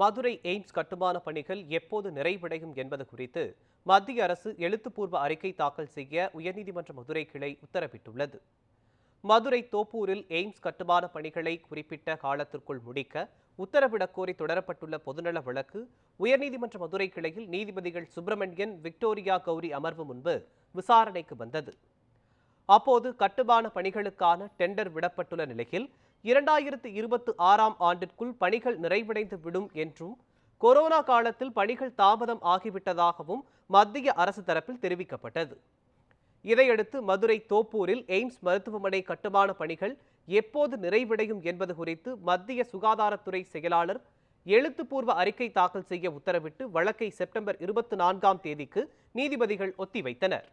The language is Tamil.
மதுரை எய்ம்ஸ் கட்டுமான பணிகள் எப்போது நிறைவடையும் என்பது குறித்து மத்திய அரசு எழுத்துப்பூர்வ அறிக்கை தாக்கல் செய்ய உயர்நீதிமன்ற மதுரை கிளை உத்தரவிட்டுள்ளது. மதுரை தோப்பூரில் எய்ம்ஸ் கட்டுமான பணிகளை குறிப்பிட்ட காலத்திற்குள் முடிக்க உத்தரவிடக் கோரி தொடரப்பட்டுள்ள பொதுநல வழக்கு உயர்நீதிமன்ற மதுரை கிளையில் நீதிபதிகள் சுப்பிரமணியன் விக்டோரியா கௌரி அமர்வு முன்பு விசாரணைக்கு வந்தது. அப்போது கட்டுமான பணிகளுக்கான டெண்டர் விடப்பட்டுள்ள நிலையில் இரண்டாயிரத்து இருபத்தி ஆறாம் ஆண்டிற்குள் பணிகள் நிறைவடைந்து விடும் என்றும் கொரோனா காலத்தில் பணிகள் தாமதம் ஆகிவிட்டதாகவும் மத்திய அரசு தரப்பில் தெரிவிக்கப்பட்டது. இதையடுத்து மதுரை தோப்பூரில் எய்ம்ஸ் மருத்துவமனை கட்டுமான பணிகள் எப்போது நிறைவடையும் என்பது குறித்து மத்திய சுகாதாரத்துறை செயலாளர் எழுத்துப்பூர்வ அறிக்கை தாக்கல் செய்ய உத்தரவிட்டு வழக்கை செப்டம்பர் இருபத்தி நான்காம் தேதிக்கு நீதிபதிகள் ஒத்திவைத்தனர்.